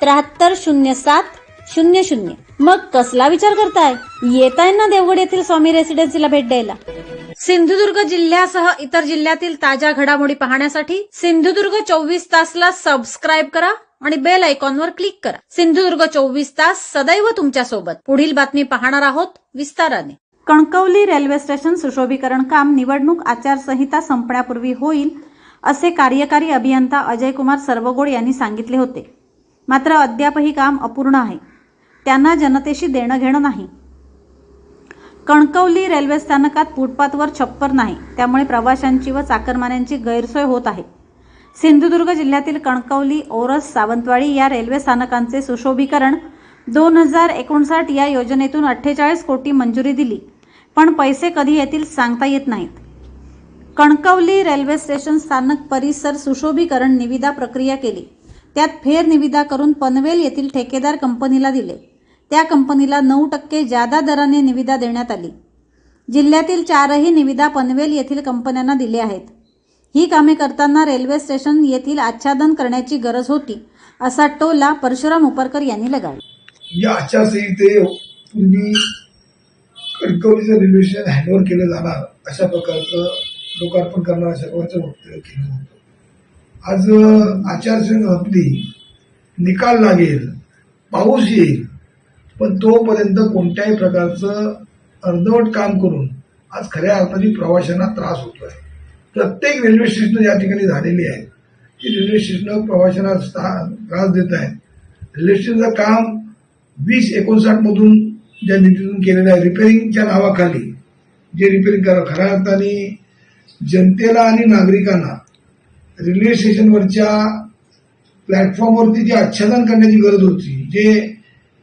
त्र्याहत्तर शून्य सात शून्य शून्य. मग कसला विचार करताय? येताय ना देवगड येथील स्वामी रेसिडेन्सीला भेट द्यायला. सिंधुदुर्ग जिल्ह्यासह इतर जिल्ह्यातील ताज्या घडामोडी पाहण्यासाठी सिंधुदुर्ग चोवीस तासला सबस्क्राईब करा आणि बेल आयकॉनवर क्लिक करा. सिंधुदुर्ग चोवीस तास सदैव तुमच्यासोबत पुढील बातमी पाहणार आहोत विस्ताराने. कणकवली रेल्वे स्टेशन सुशोभीकरण काम निवडणूक आचारसंहिता संपण्यापूर्वी होईल असे कार्यकारी अभियंता अजय कुमार सर्वगोड यांनी सांगितले होते. मात्र अद्यापही काम अपूर्ण आहे. त्यांना जनतेशी देणं घेणं नाही. कणकवली रेल्वे स्थानकात फुटपाथवर छप्पर नाही. त्यामुळे प्रवाशांची व चाकरमान्यांची गैरसोय होत आहे. सिंधुदुर्ग जिल्ह्यातील कणकवली ओरस सावंतवाडी या रेल्वे स्थानकांचे सुशोभीकरण दोन हजार एकोणसाठ या योजनेतून अठ्ठेचाळीस कोटी मंजुरी दिली पण पैसे कधी येतील सांगता येत नाहीत. कणकवली रेल्वे स्टेशन स्थानक परिसर सुशोभीकरण निविदा प्रक्रिया केली. त्यात फेर निविदा करून पनवेल येथील ठेकेदार कंपनीला दिले. त्या कंपनीला नऊ टक्के जादा दराने निविदा देण्यात आली. जिल्ह्यातील चारही निविदा पनवेल येथील कंपन्यांना दिल्या आहेत. ही कामे करताना रेल्वे स्टेशन येथील आच्छादन करण्याची गरज होती असा टोला परशुराम उपरकर यांनी लगावला. या आचारसंहितेपूर्वी कणकवलीचं रेल्वे स्टेशन हँडओव्हर केलं जाणार अशा प्रकारचं लोकार्पण करणार अशा प्रकारचं वक्तव्य केलं होतं. आज अं, आचारसंहिता संपली निकाल लागेल पाऊस येईल पण तोपर्यंत कोणत्याही प्रकारचं अर्धवट काम करून आज खऱ्या अर्थाने प्रवाशांना त्रास होतो आहे प्रत्येक रेल्वे स्टेशन या ठिकाणी झालेली आहेत की रेल्वे स्टेशनं प्रवाशांना त्रास देत आहेत. रेल्वे स्टेशनचं काम वीस एकोणसाठमधून ज्या निधीतून केलेलं आहे रिपेअरिंगच्या नावाखाली. जे रिपेअरिंग करा खऱ्या अर्थाने जनतेला आणि नागरिकांना रेल्वे स्टेशनवरच्या प्लॅटफॉर्मवरती जे आच्छादन करण्याची गरज होती. जे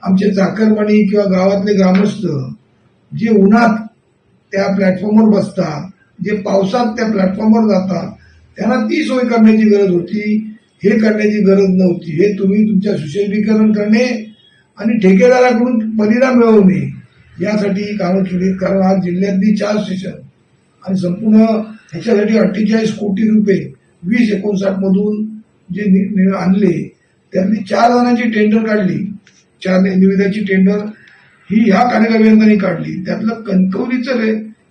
आमचे चाकरमणी किंवा गावातले ग्रामस्थ जे उन्हात त्या प्लॅटफॉर्मवर बसतात जे पावसात त्या प्लॅटफॉर्मवर जातात त्यांना ती सोय करण्याची गरज होती. हे करण्याची गरज नव्हती. हे तुम्ही तुमच्या सुशैलीकरण करणे आणि ठेकेदाराकडून परिणाम मिळवणे यासाठी कारण कामं केली कारण आज जिल्ह्यातली चार स्टेशन आणि संपूर्ण ह्याच्यासाठी अठ्ठेचाळीस कोटी रुपये वीस एकोणसाठ मधून जे नि- आणले त्यातली चार जणांची टेंडर काढली. चार निविदाची टेंडर ही ह्या कार्यकारी काढली. त्यातलं कणकवलीचं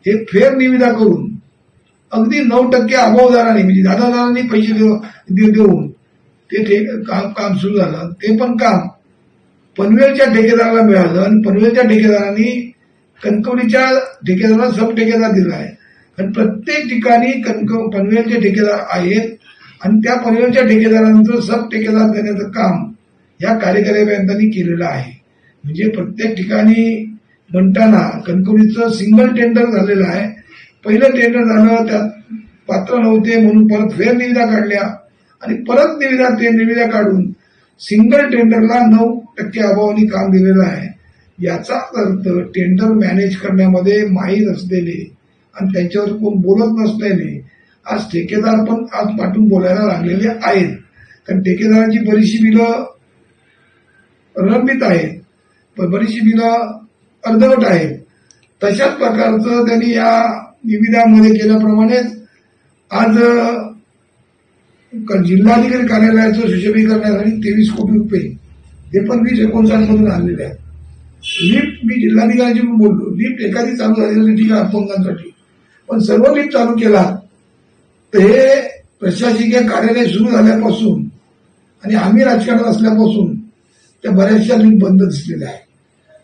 हे फेर निविदा करून अगदी नऊ टक्के अभाव म्हणजे दादादारांनी पैसे देऊन ते काम काम सुरू झालं. ते पण काम. पनवेलच्या ठेकेदाराला मिळालं आणि पनवेलच्या ठेकेदारांनी कणकवलीच्या ठेकेदाराला सब ठेकेदार दिला आहे. आणि प्रत्येक ठिकाणी कणक पनवेलचे ठेकेदार आहेत आणि त्या पनवेलच्या ठेकेदारांचं सब ठेकेदार देण्याचं काम या कार्यकारी अभियंत्यांनी केलेलं आहे. म्हणजे प्रत्येक ठिकाणी म्हणताना कणकवलीचं सिंगल टेंडर झालेलं आहे. पहिलं टेंडर झालं त्यात पात्र नव्हते म्हणून परत फेर निविदा काढल्या. आणि परत निविदा ते निविदा काढून सिंगल टेंडरला नऊ टक्के अभावाने काम दिलेलं आहे. याचा अर्थ टेंडर मॅनेज करण्यामध्ये माहीर असलेले आणि त्यांच्यावर कोण बोलत नसल्याने आज ठेकेदार पण आज पाठून बोलायला लागलेले आहेत. कारण ठेकेदारांची बरीचशी बिलं प्रलंबित आहेत. पण बरीचशी बिलं अर्धवट आहेत. तशाच प्रकारचं त्यांनी या निविदामध्ये केल्याप्रमाणेच आज जिल्हाधिकारी कार्यालयाचं सुशोभीकरणासाठी तेवीस कोटी रुपये हे पण वीस एकोणसाठ मधून आणलेले आहेत. लिफ्ट मी जिल्हाधिकाऱ्यांशी बोललो. लिफ्ट एखादी चालू झाली ठीक आहे अपंगांसाठी. पण सर्व लिफ्ट चालू केला. तर हे प्रशासकीय कार्यालय सुरू झाल्यापासून आणि आम्ही राजकारणात असल्यापासून त्या बऱ्याचशा लीट बंद दिसलेल्या आहे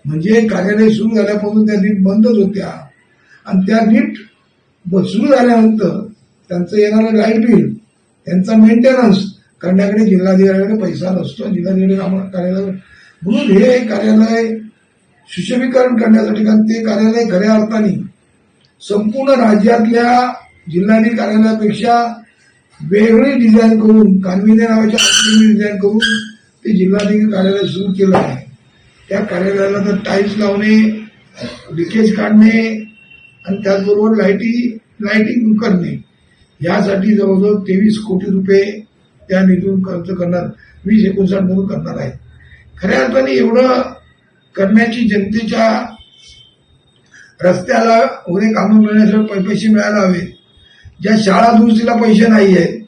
म्हणजे कार्यालय सुरू झाल्यापासून त्या लीट बंदच होत्या आणि त्या लीट ब- सुरू झाल्यानंतर त्यांचं येणारं लाइट बिल त्यांचा मेंटेनन्स करण्याकडे जिल्हाधिकाऱ्याकडे पैसा नसतो. जिल्हाधिकारी आम्हाला कार्यालय म्हणून हे कार्यालय सुशोभीकरण करण्यासाठी कारण ते कार्यालय खऱ्या अर्थाने संपूर्ण राज्यातल्या जिल्हाधिकारी कार्यालयापेक्षा वेगळी डिझाईन करून कानविने नावाच्या डिझाईन करून ते जिल्हाधिकारी कार्यालय सुरू केलं आहे. त्या कार्यालयाला तर टाईल्स लावणे लिकेज काढणे आणि त्याचबरोबर लाईटी लाईटिंग करणे. यासाठी जवळजवळ तेवीस कोटी रुपये त्या निधून खर्च करणार वीस एकोणसाठ मधून करणार आहे खऱ्या अर्थाने एवढं करण्याची जनतेच्या रस्त्याला वगैरे कामं मिळण्यासाठी पैसे मिळायला हवे. ज्या शाळा दुरुस्तीला पैसे नाही आहेत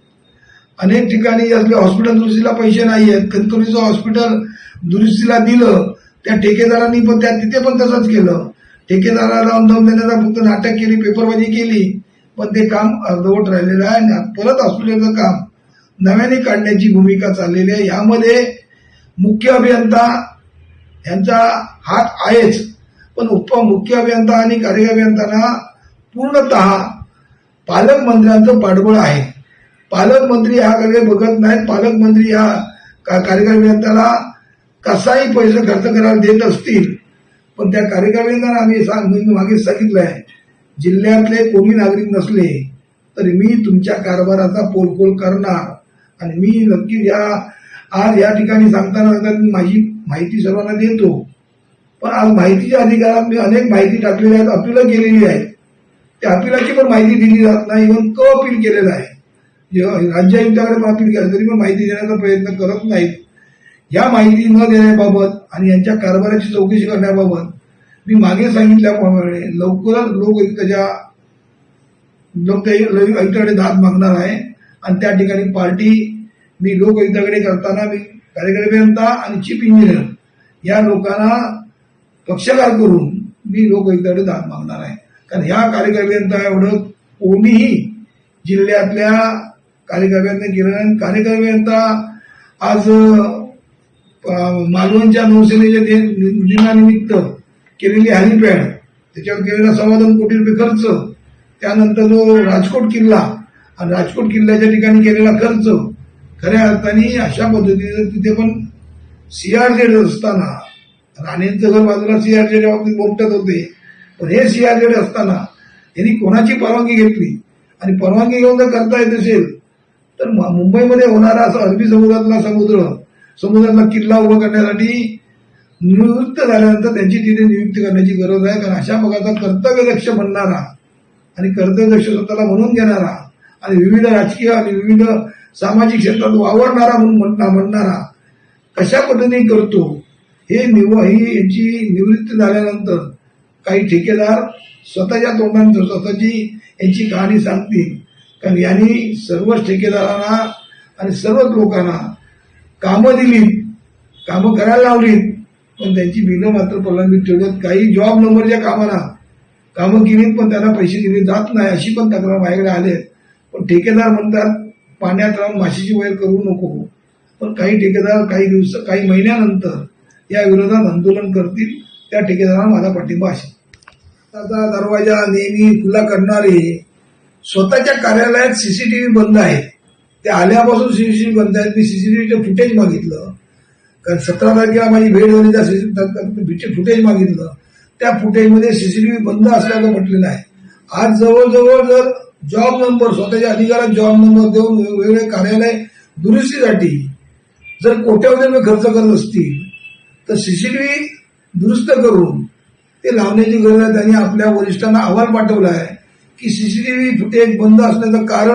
अनेक ठिकाणी असले हॉस्पिटल दुरुस्तीला पैसे नाही आहेत कणकवलीचं हॉस्पिटल दुरुस्तीला दिलं त्या ठेकेदारांनी पण त्या तिथे पण तसंच केलं. ठेकेदाराला अनुदान देण्याचा फक्त नाटक केली पेपरबाजी केली पण ते काम अर्धवट राहिलेलं आहे. आणि परत हॉस्पिटलचं काम नव्याने काढण्याची भूमिका चाललेली आहे. यामध्ये मुख्य अभियंता यांचा हात आहेच. पण उप मुख्य अभियंता आणि कार्य अभियंत्यांना पूर्णतः पालकमंत्र्यांचं पाठबळ आहे. पालकमंत्री हा ह्याकडे बघत नाहीत. पालकमंत्री हा का- कार्यकारी अभियंत्याला कसाही पैसे खर्च करायला देत असतील पण त्या कार्यकारी आम्ही सांग मी मागे सांगितलं आहे जिल्ह्यातले कोणी नागरिक नसले तरी मी तुमच्या कारभाराचा पोलपोल करणार. आणि मी नक्की या आज या ठिकाणी सांगताना सांगताना मी माझी माहिती सर्वांना देतो. पण आज माहितीच्या अधिकारात मी अनेक माहिती टाकलेली आहेत अपील केलेली आहे त्या अपिलाची पण माहिती दिली जात नाही इव्हन क अपील केलेलं आहे. राज्य आयुक्ताकडे पण अपील केलं तरी पण माहिती देण्याचा प्रयत्न करत नाहीत. या माहिती न देण्याबाबत आणि यांच्या कारभाराची चौकशी करण्याबाबत मी मागे सांगितल्याप्रमाणे लवकरच लोकयुक्ताच्या लोक आयुक्ताकडे दाद मागणार आहे. आणि त्या ठिकाणी पार्टी मी लोकयुक्ताकडे करताना मी कार्यकारी आणि चीफ इंजिनियर या लोकांना पक्षकार करून मी लोकहिताकडे दाद मागणार आहे. कारण ह्या कार्यकर्त्यांचा एवढं कोणीही जिल्ह्यातल्या कार्यकर्त्यांनी केलं नाही कार्यकर्त्यांचा आज मालवणच्या नौसेनेच्या दिनानिमित्त केलेली हॅलीपॅड त्याच्यावर केलेला सव्वा दोन कोटी रुपये खर्च त्यानंतर जो राजकोट किल्ला आणि राजकोट किल्ल्याच्या ठिकाणी केलेला खर्च खऱ्या अर्थाने अशा पद्धतीने तिथे पण सीआरझेड असताना राणेंचं घर बाजूला सीआरजेच्या बाबतीत बोलतात होते. पण हे सीआरजेड असताना यांनी कोणाची परवानगी घेतली? आणि परवानगी घेऊन जर करता येत असेल तर मुंबईमध्ये होणारा असं अरबी समुद्रातला समुद्र समुद्रातला किल्ला उभा करण्यासाठी निवृत्त झाल्यानंतर त्यांची तिथे नियुक्ती करण्याची गरज आहे. कारण अशा प्रकारचा कर्तव्यदक्ष म्हणणारा आणि कर्तव्यदक्ष स्वतःला म्हणून घेणारा आणि विविध राजकीय आणि विविध सामाजिक क्षेत्रात वावरणारा म्हणून म्हणणारा कशा पद्धतीने करतो? हे निव ही यांची निवृत्ती झाल्यानंतर काही ठेकेदार स्वतःच्या तोंडाने स्वतःची यांची कहाणी सांगतील. कारण यांनी सर्वच ठेकेदारांना आणि सर्वच लोकांना कामं दिलीत कामं करायला लावलीत पण त्यांची बिलं मात्र प्रलंबित ठेवल्यात काही जॉब नंबरच्या कामांना कामं केलीत पण त्यांना पैसे दिले जात नाही अशी पण तक्रार माझ्याकडे आले पण ठेकेदार म्हणतात पाण्यात राहून माशीची वैर करू नको. पण काही ठेकेदार काही दिवस काही महिन्यानंतर या विरोधात आंदोलन करतील त्या ठेकेदारांना माझा पाठिंबा असेल आता दरवाजा नेहमी खुला करणारे स्वतःच्या कार्यालयात सीसीटीव्ही बंद आहेत ते आल्यापासून सीसीटीव्ही बंद आहेत मी सीसीटीव्हीचं फुटेज मागितलं. कारण सतरा तारखेला माझी भेट झाली त्या सीसीटीव्ही फुटेज मागितलं. त्या फुटेजमध्ये सीसीटीव्ही बंद असल्याचं म्हटलेलं आहे. आज जवळजवळ जर जॉब नंबर स्वतःच्या अधिकारात जॉब नंबर देऊन वेगवेगळे कार्यालय दुरुस्तीसाठी जर कोट्यावधी खर्च करत असतील तर सीसीटीव्ही दुरुस्त करून ते लावण्याची गरज आहे. त्यांनी आपल्या वरिष्ठांना अहवाल पाठवला आहे की सीसीटीव्ही फुटेज बंद असण्याचं कारण